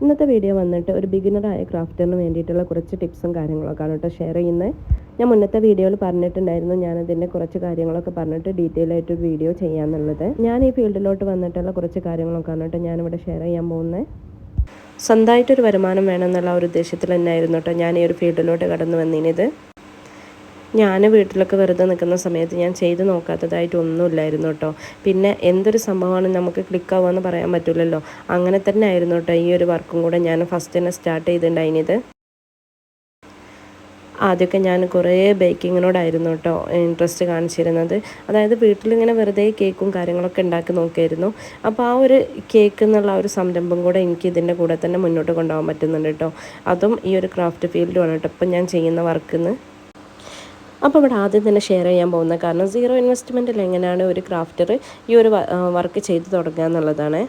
ഇന്നത്തെ വീഡിയോ വന്നിട്ട് ഒരു ബിഗിനറായ ക്രാഫ്റ്ററിന് വേണ്ടിയിട്ടുള്ള കുറച്ച് ടിപ്സും കാര്യങ്ങളൊക്കെയാണ് കേട്ടോ ഷെയർ ചെയ്യുന്നത് ഞാൻ മുന്നത്തെ വീഡിയോയിൽ പറഞ്ഞിട്ടുണ്ടായിരുന്നു. ഞാനതിന്റെ കുറച്ച് കാര്യങ്ങളൊക്കെ പറഞ്ഞിട്ട് ഡീറ്റെയിൽ ആയിട്ട് ഒരു വീഡിയോ ചെയ്യാമെന്നുള്ളത് ഞാൻ ഈ ഫീൽഡിലോട്ട് വന്നിട്ടുള്ള കുറച്ച് കാര്യങ്ങളൊക്കെയാണ് കേട്ടോ ഞാനിവിടെ ഷെയർ ചെയ്യാൻ പോകുന്നത് സ്വന്തമായിട്ടൊരു വരുമാനം വേണമെന്നുള്ള ഒരു ഉദ്ദേശത്തിൽ തന്നെയായിരുന്നു കേട്ടോ ഞാൻ ഈ ഒരു ഫീൽഡിലോട്ട് കടന്നു വന്നിനിത് ഞാൻ വീട്ടിലൊക്കെ വെറുതെ നിൽക്കുന്ന സമയത്ത് ഞാൻ ചെയ്ത് നോക്കാത്തതായിട്ട് ഒന്നുമില്ലായിരുന്നു കേട്ടോ. പിന്നെ എന്തൊരു സംഭവമാണ് നമുക്ക് ക്ലിക്ക് ആവുമെന്ന് പറയാൻ പറ്റില്ലല്ലോ അങ്ങനെ തന്നെ ആയിരുന്നു കേട്ടോ ഈ ഒരു വർക്കും കൂടെ ഞാൻ ഫസ്റ്റ് തന്നെ സ്റ്റാർട്ട് ചെയ്തിട്ടുണ്ടായിനിത് ആദ്യമൊക്കെ ഞാൻ കുറേ ബേക്കിങ്ങിനോടായിരുന്നു കേട്ടോ ഇൻട്രസ്റ്റ് കാണിച്ചിരുന്നത്. അതായത് വീട്ടിലിങ്ങനെ വെറുതെ കേക്കും കാര്യങ്ങളൊക്കെ ഉണ്ടാക്കി നോക്കിയായിരുന്നു. അപ്പോൾ ആ ഒരു കേക്ക് എന്നുള്ള ഒരു സംരംഭം കൂടെ എനിക്ക് ഇതിന്റെ കൂടെ തന്നെ മുന്നോട്ട് കൊണ്ടുപോകാൻ പറ്റുന്നുണ്ട് കേട്ടോ. അതും ഈ ഒരു ക്രാഫ്റ്റ് ഫീൽഡുമാണ് കേട്ടോ ഇപ്പം ഞാൻ ചെയ്യുന്ന വർക്കിന്ന് അപ്പോൾ ഇവിടെ ആദ്യം തന്നെ ഷെയർ ചെയ്യാൻ പോകുന്ന കാരണം സീറോ ഇൻവെസ്റ്റ്മെന്റിൽ എങ്ങനെയാണ് ഒരു ക്രാഫ്റ്റർ ഈ ഒരു വർക്ക് ചെയ്ത് തുടങ്ങുക എന്നുള്ളതാണ്.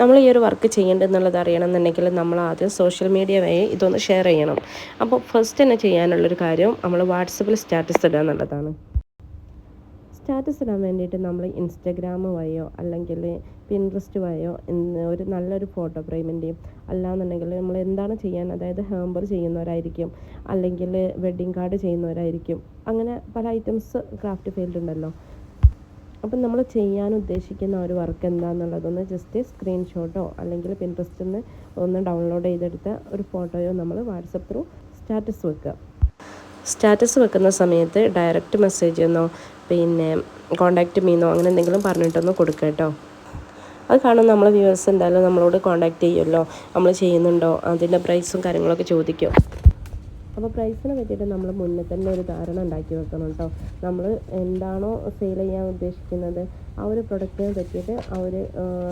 നമ്മൾ ഈ ഒരു വർക്ക് ചെയ്യേണ്ടതെന്നുള്ളത് അറിയണമെന്നുണ്ടെങ്കിൽ നമ്മൾ ആദ്യം സോഷ്യൽ മീഡിയ വഴി ഇതൊന്ന് ഷെയർ ചെയ്യണം. അപ്പോൾ ഫസ്റ്റ് തന്നെ ചെയ്യാനുള്ളൊരു കാര്യം നമ്മൾ വാട്സപ്പിൽ സ്റ്റാറ്റസ് ഇടുക എന്നുള്ളതാണ്. സ്റ്റാറ്റസ് ഇടാൻ വേണ്ടിയിട്ട് നമ്മൾ ഇൻസ്റ്റഗ്രാം വഴിയോ അല്ലെങ്കിൽ പിൻട്രസ്റ്റ് വഴിയോ ഒരു നല്ലൊരു ഫോട്ടോ ഫ്രെയിമിന്റെയും അല്ലാന്നുണ്ടെങ്കിൽ നമ്മൾ എന്താണ് ചെയ്യാൻ അതായത് ഹാമ്പർ ചെയ്യുന്നവരായിരിക്കും അല്ലെങ്കിൽ വെഡ്ഡിങ് കാർഡ് ചെയ്യുന്നവരായിരിക്കും. അങ്ങനെ പല ഐറ്റംസ് ക്രാഫ്റ്റ് ഫീൽഡ് ഉണ്ടല്ലോ. അപ്പം നമ്മൾ ചെയ്യാൻ ഉദ്ദേശിക്കുന്ന ഒരു വർക്ക് എന്താണെന്നുള്ളതൊന്ന് ജസ്റ്റ് സ്ക്രീൻഷോട്ടോ അല്ലെങ്കിൽ പിൻട്രസ്റ്റിൽ നിന്ന് ഒന്ന് ഡൗൺലോഡ് ചെയ്തെടുത്ത ഒരു ഫോട്ടോയോ നമ്മൾ വാട്സപ്പ് ത്രൂ സ്റ്റാറ്റസ് വെക്കുക സ്റ്റാറ്റസ് വെക്കുന്ന സമയത്ത് ഡയറക്റ്റ് മെസ്സേജ് എന്നോ പിന്നെ കോണ്ടാക്ട് മീന്നോ അങ്ങനെ എന്തെങ്കിലും പറഞ്ഞിട്ടൊന്ന് കൊടുക്കുക കേട്ടോ. അത് കാണും നമ്മളെ വ്യൂവേഴ്സ് എന്തായാലും നമ്മളോട് കോണ്ടാക്ട് ചെയ്യുമല്ലോ. നമ്മൾ ചെയ്യുന്നുണ്ടോ? അതിന്റെ പ്രൈസും കാര്യങ്ങളൊക്കെ ചോദിക്കും. അപ്പോൾ പ്രൈസിനെ പറ്റിയിട്ട് നമ്മൾ മുന്നേ തന്നെ ഒരു ധാരണ ഉണ്ടാക്കി വെക്കണം കേട്ടോ. നമ്മൾ എന്താണോ സെയിൽ ചെയ്യാൻ ഉദ്ദേശിക്കുന്നത് ആ ഒരു പ്രൊഡക്റ്റിനെ പറ്റിയിട്ട് ആ ഒരു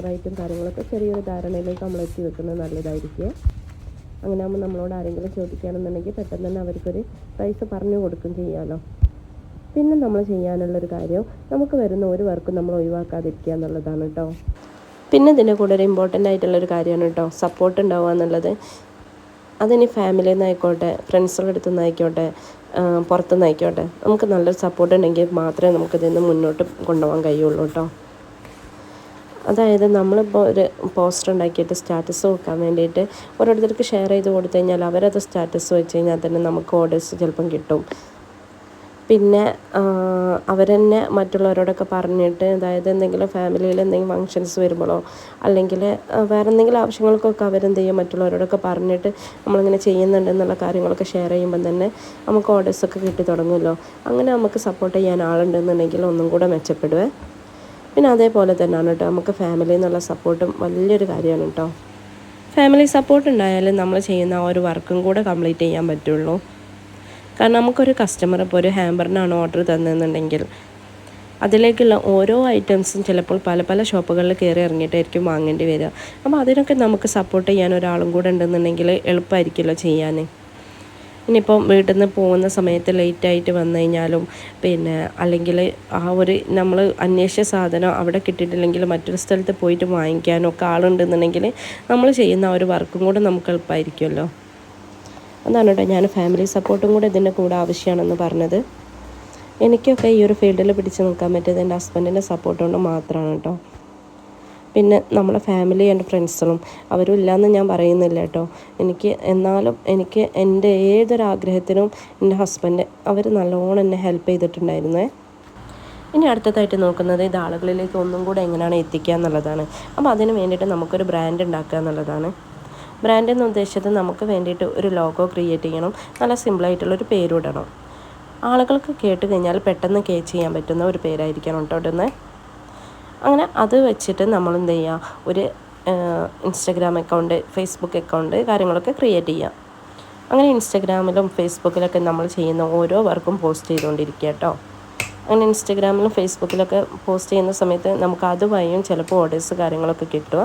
റേറ്റും കാര്യങ്ങളൊക്കെ ചെറിയൊരു ധാരണയിലേക്ക് നമ്മൾ എത്തി വെക്കുന്നത് നല്ലതായിരിക്കും. അങ്ങനെ ആകുമ്പോൾ നമ്മളോട് ആരെങ്കിലും ചോദിക്കുകയാണെന്നുണ്ടെങ്കിൽ പെട്ടെന്ന് തന്നെ അവർക്കൊരു പ്രൈസ് പറഞ്ഞു കൊടുക്കും ചെയ്യാമല്ലോ പിന്നെ നമ്മൾ ചെയ്യാനുള്ളൊരു കാര്യം നമുക്ക് വരുന്ന ഒരു വർക്കും നമ്മൾ ഒഴിവാക്കാതിരിക്കുക എന്നുള്ളതാണ് കേട്ടോ പിന്നെ ഇതിന്റെ കൂടെ ഒരു ഇമ്പോർട്ടന്റ് ആയിട്ടുള്ളൊരു കാര്യമാണ് കേട്ടോ സപ്പോർട്ട് ഉണ്ടാവുക എന്നുള്ളത്. അതിനി ഫാമിലിയിൽ നിന്നായിക്കോട്ടെ ഫ്രണ്ട്സുകളുടെ അടുത്ത് നിന്നായിക്കോട്ടെ പുറത്തുനിന്ന് ആയിക്കോട്ടെ നമുക്ക് നല്ലൊരു സപ്പോർട്ട് ഉണ്ടെങ്കിൽ മാത്രമേ നമുക്കിതിൽ നിന്ന് മുന്നോട്ട് കൊണ്ടുപോകാൻ കഴിയുള്ളൂ കേട്ടോ അതായത് നമ്മളിപ്പോൾ ഒരു പോസ്റ്റർ ഉണ്ടാക്കിയിട്ട് സ്റ്റാറ്റസ് വെക്കാൻ വേണ്ടിയിട്ട് ഓരോരുത്തർക്ക് ഷെയർ ചെയ്ത് കൊടുത്തു കഴിഞ്ഞാൽ അവരത് സ്റ്റാറ്റസ് വെച്ച് കഴിഞ്ഞാൽ തന്നെ നമുക്ക് ഓർഡേഴ്സ് ചിലപ്പം കിട്ടും. പിന്നെ അവർ തന്നെ മറ്റുള്ളവരോടൊക്കെ പറഞ്ഞിട്ട് അതായത് എന്തെങ്കിലും ഫാമിലിയിൽ എന്തെങ്കിലും ഫങ്ഷൻസ് വരുമ്പോഴോ അല്ലെങ്കിൽ വേറെ എന്തെങ്കിലും ആവശ്യങ്ങൾക്കൊക്കെ അവരെന്ത് ചെയ്യും മറ്റുള്ളവരോടൊക്കെ പറഞ്ഞിട്ട് നമ്മളിങ്ങനെ ചെയ്യുന്നുണ്ട് എന്നുള്ള കാര്യങ്ങളൊക്കെ ഷെയർ ചെയ്യുമ്പം തന്നെ നമുക്ക് ഓർഡേഴ്സൊക്കെ കിട്ടി തുടങ്ങുമല്ലോ. അങ്ങനെ നമുക്ക് സപ്പോർട്ട് ചെയ്യാൻ ആളുണ്ടെന്നുണ്ടെങ്കിൽ ഒന്നും കൂടെ മെച്ചപ്പെടുവേ. പിന്നെ അതേപോലെ തന്നെയാണ് കേട്ടോ നമുക്ക് ഫാമിലിയിൽ നിന്നുള്ള സപ്പോർട്ടും വലിയൊരു കാര്യമാണ് കേട്ടോ. ഫാമിലി സപ്പോർട്ട് ഉണ്ടായാലും നമ്മൾ ചെയ്യുന്ന ആ ഒരു വർക്കും കൂടെ കംപ്ലീറ്റ് ചെയ്യാൻ പറ്റുള്ളൂ. കാരണം നമുക്കൊരു കസ്റ്റമർ ഇപ്പോൾ ഒരു ഹാമ്പറിനാണ് ഓർഡർ തന്നതെന്നുണ്ടെങ്കിൽ അതിലേക്കുള്ള ഓരോ ഐറ്റംസും ചിലപ്പോൾ പല പല ഷോപ്പുകളിൽ കയറി ഇറങ്ങിയിട്ടായിരിക്കും വാങ്ങേണ്ടി വരിക. അപ്പോൾ അതിനൊക്കെ നമുക്ക് സപ്പോർട്ട് ചെയ്യാൻ ഒരാളും കൂടെ ഉണ്ടെന്നുണ്ടെങ്കിൽ എളുപ്പമായിരിക്കുമല്ലോ ചെയ്യാൻ ഇനിയിപ്പം വീട്ടിൽ നിന്ന് പോകുന്ന സമയത്ത് ലേറ്റായിട്ട് വന്നു കഴിഞ്ഞാലും പിന്നെ അല്ലെങ്കിൽ ആ ഒരു നമ്മൾ അന്വേഷിച്ച സാധനം അവിടെ കിട്ടിയിട്ടില്ലെങ്കിൽ മറ്റൊരു സ്ഥലത്ത് പോയിട്ട് വാങ്ങിക്കാനോ ഒക്കെ ആളുണ്ടെന്നുണ്ടെങ്കിൽ നമ്മൾ ചെയ്യുന്ന ആ ഒരു വർക്കും കൂടെ നമുക്ക് എളുപ്പമായിരിക്കുമല്ലോ അതാണ് കേട്ടോ ഞാൻ ഫാമിലി സപ്പോർട്ടും കൂടെ ഇതിന്റെ കൂടെ ആവശ്യമാണെന്ന് പറഞ്ഞത്. എനിക്കൊക്കെ ഈ ഒരു ഫീൽഡിൽ പിടിച്ചു നിൽക്കാൻ പറ്റിയത് എന്റെ ഹസ്ബൻഡിന്റെ സപ്പോർട്ട് കൊണ്ട് മാത്രമാണ് കേട്ടോ. പിന്നെ നമ്മളെ ഫാമിലി എന്റെ ഫ്രണ്ട്സുകളും അവരും ഇല്ലയെന്ന് ഞാൻ പറയുന്നില്ല കേട്ടോ. എനിക്ക് എന്നാലും എനിക്ക് എന്റെ ഏതൊരാഗ്രഹത്തിനും എന്റെ ഹസ്ബൻഡ് അവർ നല്ലോണം എന്നെ ഹെൽപ്പ് ചെയ്തിട്ടുണ്ടായിരുന്നേ. ഇനി അടുത്തതായിട്ട് നോക്കുന്നത് ഇത് ആളുകളിലേക്ക് ഒന്നും കൂടെ എങ്ങനെയാണ് എത്തിക്കുക എന്നുള്ളതാണ്. അപ്പോൾ അതിന് വേണ്ടിയിട്ട് നമുക്കൊരു ബ്രാൻഡ് ഉണ്ടാക്കുക എന്നുള്ളതാണ്. ബ്രാൻഡ് ഉദ്ദേശിച്ചത് നമുക്ക് വേണ്ടിയിട്ട് ഒരു ലോഗോ ക്രിയേറ്റ് ചെയ്യണം. നല്ല സിമ്പിളായിട്ടുള്ളൊരു പേരിടണം ആളുകൾക്ക് കേട്ട് കഴിഞ്ഞാൽ പെട്ടെന്ന് കേച്ച് ചെയ്യാൻ പറ്റുന്ന ഒരു പേരായിരിക്കണം കേട്ടോ ഇടുന്നത് അങ്ങനെ അത് വെച്ചിട്ട് നമ്മൾ എന്ത് ചെയ്യുക ഒരു ഇൻസ്റ്റഗ്രാം അക്കൗണ്ട് ഫേസ്ബുക്ക് അക്കൗണ്ട് കാര്യങ്ങളൊക്കെ ക്രിയേറ്റ് ചെയ്യാം. അങ്ങനെ ഇൻസ്റ്റഗ്രാമിലും ഫേസ്ബുക്കിലൊക്കെ നമ്മൾ ചെയ്യുന്ന ഓരോ വർക്കും പോസ്റ്റ് ചെയ്തുകൊണ്ടിരിക്കുക കേട്ടോ. അങ്ങനെ ഇൻസ്റ്റഗ്രാമിലും ഫേസ്ബുക്കിലൊക്കെ പോസ്റ്റ് ചെയ്യുന്ന സമയത്ത് നമുക്ക് അതുവഴിയും ചിലപ്പോൾ ഓർഡേഴ്സ് കാര്യങ്ങളൊക്കെ കിട്ടുക.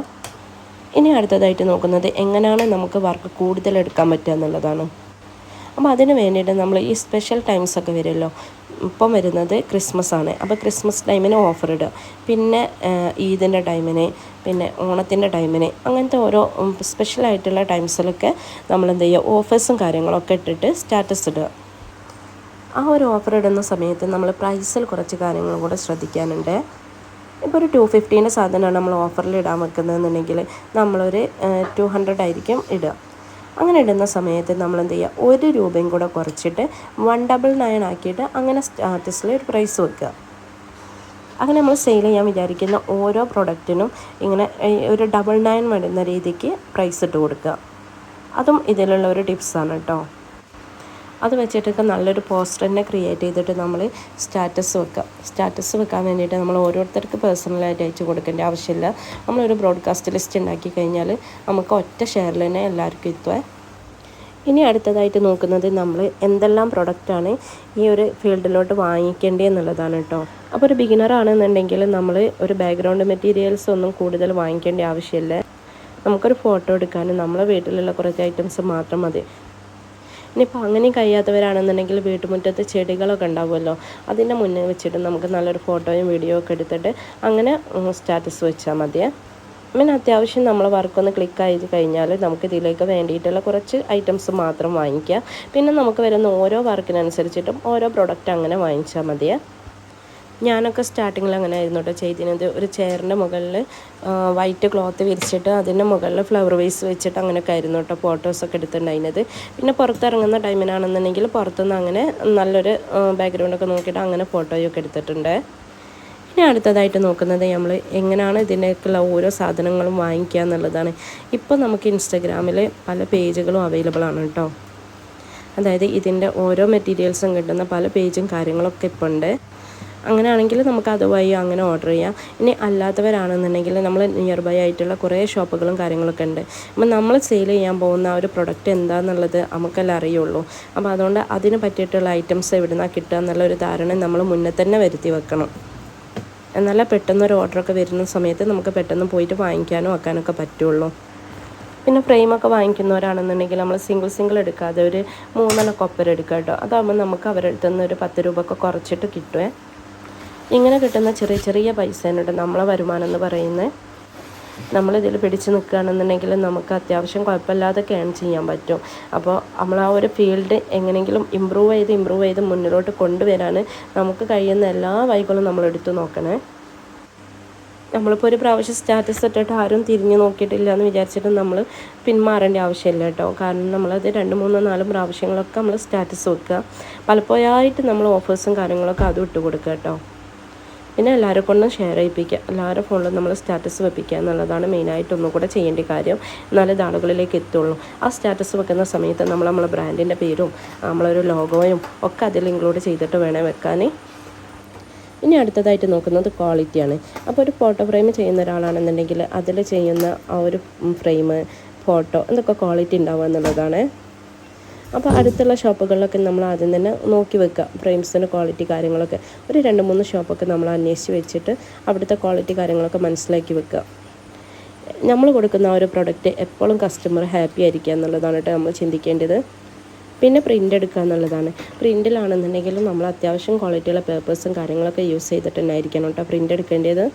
ഇനി അടുത്തതായിട്ട് നോക്കുന്നത് എങ്ങനെയാണ് നമുക്ക് വർക്ക് കൂടുതൽ എടുക്കാൻ പറ്റുക എന്നുള്ളതാണ്. അപ്പോൾ അതിന് വേണ്ടിയിട്ട് നമ്മൾ ഈ സ്പെഷ്യൽ ടൈംസ് ഒക്കെ വരുമല്ലോ. ഇപ്പം വരുന്നത് ക്രിസ്മസ് ആണ്. അപ്പോൾ ക്രിസ്മസ് ടൈമിന് ഓഫർ ഇടുക. പിന്നെ ഈദിന്റെ ടൈമിന് പിന്നെ ഓണത്തിന്റെ ടൈമിന് അങ്ങനത്തെ ഓരോ സ്പെഷ്യലായിട്ടുള്ള ടൈംസിലൊക്കെ നമ്മൾ എന്ത് ചെയ്യുക? ഓഫേഴ്സും കാര്യങ്ങളൊക്കെ ഇട്ടിട്ട് സ്റ്റാറ്റസ് ഇടുക. ആ ഒരു ഓഫർ ഇടുന്ന സമയത്ത് നമ്മൾ പ്രൈസിൽ കുറച്ച് കാര്യങ്ങളും കൂടെ ശ്രദ്ധിക്കാനുണ്ട്. ഇപ്പോൾ ഒരു ടു ഫിഫ്റ്റീന്റെ സാധനമാണ് നമ്മൾ ഓഫറിൽ ഇടാൻ വെക്കുന്നതെന്നുണ്ടെങ്കിൽ നമ്മളൊരു ടു ഹൺഡ്രഡ് ആയിരിക്കും ഇടുക. അങ്ങനെ ഇടുന്ന സമയത്ത് നമ്മൾ എന്ത് ചെയ്യുക? ഒരു രൂപയും കൂടെ കുറച്ചിട്ട് വൺ ഡബിൾ നയൻ ആക്കിയിട്ട് അങ്ങനെ സ്റ്റാറ്റസിൽ ഒരു പ്രൈസ് വെക്കുക. അങ്ങനെ നമ്മൾ സെയിൽ ചെയ്യാൻ വിചാരിക്കുന്ന ഓരോ പ്രൊഡക്റ്റിനും ഇങ്ങനെ ഒരു ഡബിൾ നയൻ വരുന്ന രീതിക്ക് പ്രൈസ് ഇട്ട് കൊടുക്കുക. അതും ഇതിലുള്ള ഒരു ടിപ്സാണ് കേട്ടോ. അത് വെച്ചിട്ടൊക്കെ നല്ലൊരു പോസ്റ്റർ തന്നെ ക്രിയേറ്റ് ചെയ്തിട്ട് നമ്മൾ സ്റ്റാറ്റസ് വെക്കാം. സ്റ്റാറ്റസ് വെക്കാൻ വേണ്ടിയിട്ട് നമ്മൾ ഓരോരുത്തർക്ക് പേഴ്സണലായിട്ട് അയച്ചു കൊടുക്കേണ്ട ആവശ്യമില്ല. നമ്മളൊരു ബ്രോഡ്കാസ്റ്റ് ലിസ്റ്റ് ഉണ്ടാക്കി കഴിഞ്ഞാൽ നമുക്ക് ഒറ്റ ഷെയറിൽ തന്നെ എല്ലാവർക്കും എത്തുക ഇനി അടുത്തതായിട്ട് നോക്കുന്നത് നമ്മൾ എന്തെല്ലാം പ്രൊഡക്റ്റാണ് ഈ ഒരു ഫീൽഡിലോട്ട് വാങ്ങിക്കേണ്ടത് എന്നുള്ളതാണ് കേട്ടോ അപ്പോൾ ഒരു ബിഗിനർ ആണെന്നുണ്ടെങ്കിൽ നമ്മൾ ഒരു ബാക്ക്ഗ്രൗണ്ട് മെറ്റീരിയൽസ് ഒന്നും കൂടുതൽ വാങ്ങിക്കേണ്ട ആവശ്യമില്ല. നമുക്കൊരു ഫോട്ടോ എടുക്കാനും നമ്മളെ വീട്ടിലുള്ള കുറച്ച് ഐറ്റംസ് മാത്രം മതി. ഇനിയിപ്പോൾ അങ്ങനെ കഴിയാത്തവരാണെന്നുണ്ടെങ്കിൽ വീട്ടുമുറ്റത്ത് ചെടികളൊക്കെ ഉണ്ടാവുമല്ലോ. അതിന്റെ മുന്നേ വെച്ചിട്ട് നമുക്ക് നല്ലൊരു ഫോട്ടോയും വീഡിയോ ഒക്കെ എടുത്തിട്ട് അങ്ങനെ സ്റ്റാറ്റസ് വെച്ചാൽ മതിയേ. പിന്നെ അത്യാവശ്യം നമ്മൾ വർക്കൊന്ന് ക്ലിക്ക് ആയി കഴിഞ്ഞാൽ നമുക്ക് ഇതിലേക്ക് വേണ്ടിയിട്ടുള്ള കുറച്ച് ഐറ്റംസ് മാത്രം വാങ്ങിക്കുക പിന്നെ നമുക്ക് വരുന്ന ഓരോ വർക്കിനനുസരിച്ചിട്ടും ഓരോ പ്രൊഡക്റ്റ് അങ്ങനെ വാങ്ങിച്ചാൽ മതിയേ. ഞാനൊക്കെ സ്റ്റാർട്ടിങ്ങിൽ അങ്ങനെ ആയിരുന്നു കേട്ടോ ചെയ്തിരുന്നത്. ഒരു ചെയറിന്റെ മുകളിൽ വൈറ്റ് ക്ലോത്ത് വിരിച്ചിട്ട് അതിന്റെ മുകളിൽ ഫ്ലവർ വേസ് വെച്ചിട്ട് അങ്ങനെയൊക്കെ ആയിരുന്നു കേട്ടോ ഫോട്ടോസൊക്കെ എടുത്തിട്ടുണ്ടായിരുന്നത്. പിന്നെ പുറത്തിറങ്ങുന്ന ടൈമിനാണെന്നുണ്ടെങ്കിൽ പുറത്തുനിന്ന് അങ്ങനെ നല്ലൊരു ബാക്ക്ഗ്രൗണ്ടൊക്കെ നോക്കിയിട്ട് അങ്ങനെ ഫോട്ടോയൊക്കെ എടുത്തിട്ടുണ്ട്. ഇനി അടുത്തതായിട്ട് നോക്കുന്നത് നമ്മൾ എങ്ങനെയാണ് ഇതിനേക്കുള്ള ഓരോ സാധനങ്ങളും വാങ്ങിക്കുക എന്നുള്ളതാണ്. ഇപ്പോൾ നമുക്ക് ഇൻസ്റ്റഗ്രാമിൽ പല പേജുകളും അവൈലബിൾ ആണ് കേട്ടോ അതായത് ഇതിന്റെ ഓരോ മെറ്റീരിയൽസും കിട്ടുന്ന പല പേജും കാര്യങ്ങളൊക്കെ ഇപ്പോൾ ഉണ്ട് അങ്ങനെയാണെങ്കിൽ നമുക്ക് അത് വഴി അങ്ങനെ ഓർഡർ ചെയ്യാം. ഇനി അല്ലാത്തവരാണെന്നുണ്ടെങ്കിൽ നമ്മൾ നിയർ ബൈ ആയിട്ടുള്ള കുറേ ഷോപ്പുകളും കാര്യങ്ങളൊക്കെ ഉണ്ട്. അപ്പം നമ്മൾ സെയിൽ ചെയ്യാൻ പോകുന്ന ആ ഒരു പ്രൊഡക്റ്റ് എന്താണെന്നുള്ളത് നമുക്കെല്ലാം അറിയുള്ളൂ. അപ്പോൾ അതുകൊണ്ട് അതിന് പറ്റിയിട്ടുള്ള ഐറ്റംസ് എവിടെ നിന്നാണ് കിട്ടുക എന്നുള്ള ഒരു ധാരണ നമ്മൾ മുന്നേ തന്നെ വരുത്തി വെക്കണം. എന്നാലേ പെട്ടെന്നൊരു ഓർഡറൊക്കെ വരുന്ന സമയത്ത് നമുക്ക് പെട്ടെന്ന് പോയിട്ട് വാങ്ങിക്കാനും വെക്കാനൊക്കെ പറ്റുള്ളൂ. പിന്നെ ഫ്രെയിമൊക്കെ വാങ്ങിക്കുന്നവരാണെന്നുണ്ടെങ്കിൽ നമ്മൾ സിംഗിൾ സിംഗിൾ എടുക്കാതെ ഒരു മൂന്നെണ്ണം കൊപ്പര എടുക്കാം കേട്ടോ. അതാകുമ്പോൾ നമുക്ക് അവരുടെ നിന്ന് ഒരു പത്ത് രൂപ ഒക്കെ കുറച്ചിട്ട് കിട്ടുമേ ഇങ്ങനെ കിട്ടുന്ന ചെറിയ ചെറിയ പൈസേനുണ്ട് നമ്മളെ വരുമാനം എന്ന് പറയുന്നത് നമ്മളിതിൽ പിടിച്ച് നിൽക്കുകയാണെന്നുണ്ടെങ്കിൽ നമുക്ക് അത്യാവശ്യം കുഴപ്പമില്ലാതെ കേൺ ചെയ്യാൻ പറ്റും. അപ്പോൾ നമ്മൾ ആ ഒരു ഫീൽഡ് എങ്ങനെയെങ്കിലും ഇമ്പ്രൂവ് ചെയ്ത് ഇമ്പ്രൂവ് ചെയ്ത് മുന്നിലോട്ട് കൊണ്ടുവരാൻ നമുക്ക് കഴിയുന്ന എല്ലാ വൈകളും നമ്മൾ എടുത്തു നോക്കണേ. നമ്മളിപ്പോൾ ഒരു പ്രാവശ്യം സ്റ്റാറ്റസ് ഇട്ടിട്ട് ആരും തിരിഞ്ഞു നോക്കിയിട്ടില്ല എന്ന് വിചാരിച്ചിട്ട് നമ്മൾ പിന്മാറേണ്ട ആവശ്യമില്ല കേട്ടോ. കാരണം നമ്മളത് രണ്ട് മൂന്നോ നാലും പ്രാവശ്യങ്ങളൊക്കെ നമ്മൾ സ്റ്റാറ്റസ് വെക്കുക. പലപ്പോഴായിട്ട് നമ്മൾ ഓഫേഴ്സും കാര്യങ്ങളൊക്കെ അതും ഇട്ട് കൊടുക്കുക കേട്ടോ. പിന്നെ എല്ലാവരെ കൊണ്ടും ഷെയർ ചെയ്യിപ്പിക്കുക. എല്ലാവരുടെ ഫോണിലും നമ്മൾ സ്റ്റാറ്റസ് വെപ്പിക്കുക എന്നുള്ളതാണ് മെയിനായിട്ട് ഒന്നും കൂടെ ചെയ്യേണ്ട കാര്യം. എന്നാലേ ഇത് ആളുകളിലേക്ക് എത്തുള്ളൂ. ആ സ്റ്റാറ്റസ് വെക്കുന്ന സമയത്ത് നമ്മൾ നമ്മളെ ബ്രാൻഡിന്റെ പേരും നമ്മളൊരു ലോഗോയും ഒക്കെ അതിൽ ഇൻക്ലൂഡ് ചെയ്തിട്ട് വേണേൽ വെക്കാൻ. ഇനി അടുത്തതായിട്ട് നോക്കുന്നത് ക്വാളിറ്റിയാണ് അപ്പോൾ ഒരു ഫോട്ടോ ഫ്രെയിം ചെയ്യുന്ന ഒരാളാണെന്നുണ്ടെങ്കിൽ അതിൽ ചെയ്യുന്ന ആ ഒരു ഫ്രെയിം ഫോട്ടോ എന്തൊക്കെ ക്വാളിറ്റി ഉണ്ടാവുക എന്നുള്ളതാണ്. അപ്പോൾ അടുത്തുള്ള ഷോപ്പുകളിലൊക്കെ നമ്മൾ ആദ്യം തന്നെ നോക്കി വെക്കുക. ഫ്രെയിംസിന്റെ ക്വാളിറ്റി കാര്യങ്ങളൊക്കെ. ഒരു രണ്ട് മൂന്ന് ഷോപ്പൊക്കെ നമ്മൾ അന്വേഷിച്ച് വെച്ചിട്ട് അവിടുത്തെ ക്വാളിറ്റി കാര്യങ്ങളൊക്കെ മനസ്സിലാക്കി വെക്കുക. നമ്മൾ കൊടുക്കുന്ന ഒരു പ്രൊഡക്റ്റ് എപ്പോഴും കസ്റ്റമർ ഹാപ്പി ആയിരിക്കുക എന്നുള്ളതാണ് കേട്ടോ നമ്മൾ ചിന്തിക്കേണ്ടത്. പിന്നെ പ്രിന്റ് എടുക്കുക എന്നുള്ളതാണ്. പ്രിന്റിലാണെന്നുണ്ടെങ്കിലും നമ്മൾ അത്യാവശ്യം ക്വാളിറ്റിയുള്ള പേപ്പേഴ്സും കാര്യങ്ങളൊക്കെ യൂസ് ചെയ്തിട്ട് തന്നെ ആയിരിക്കണം കേട്ടോ പ്രിന്റ് എടുക്കേണ്ടത്.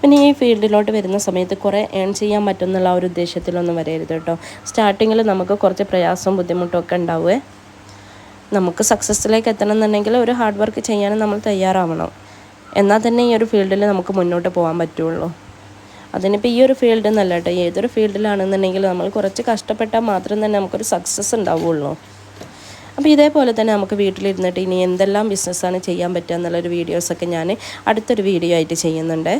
പിന്നെ ഈ ഫീൽഡിലോട്ട് വരുന്ന സമയത്ത് കുറേ ഏൺ ചെയ്യാൻ പറ്റുന്നുള്ള ആ ഒരു ഉദ്ദേശത്തിലൊന്നും വരരുത് കേട്ടോ സ്റ്റാർട്ടിങ്ങിൽ നമുക്ക് കുറച്ച് പ്രയാസവും ബുദ്ധിമുട്ടും ഒക്കെ ഉണ്ടാവുക നമുക്ക് സക്സസ്സിലേക്ക് എത്തണം എന്നുണ്ടെങ്കിൽ ഒരു ഹാർഡ് വർക്ക് ചെയ്യാനും നമ്മൾ തയ്യാറാവണം. എന്നാൽ തന്നെ ഈ ഒരു ഫീൽഡിൽ നമുക്ക് മുന്നോട്ട് പോകാൻ പറ്റുള്ളൂ. അതിനിപ്പോൾ ഈ ഒരു ഫീൽഡ് എന്നല്ല കേട്ടോ ഏതൊരു ഫീൽഡിലാണെന്നുണ്ടെങ്കിൽ നമ്മൾ കുറച്ച് കഷ്ടപ്പെട്ടാൽ മാത്രം തന്നെ നമുക്കൊരു സക്സസ് ഉണ്ടാവുള്ളൂ. അപ്പോൾ ഇതേപോലെ തന്നെ നമുക്ക് വീട്ടിലിരുന്നിട്ട് ഇനി എന്തെല്ലാം ബിസിനസ്സാണ് ചെയ്യാൻ പറ്റുക എന്നുള്ളൊരു വീഡിയോസൊക്കെ ഞാൻ അടുത്തൊരു വീഡിയോ ആയിട്ട് ചെയ്യുന്നുണ്ട്.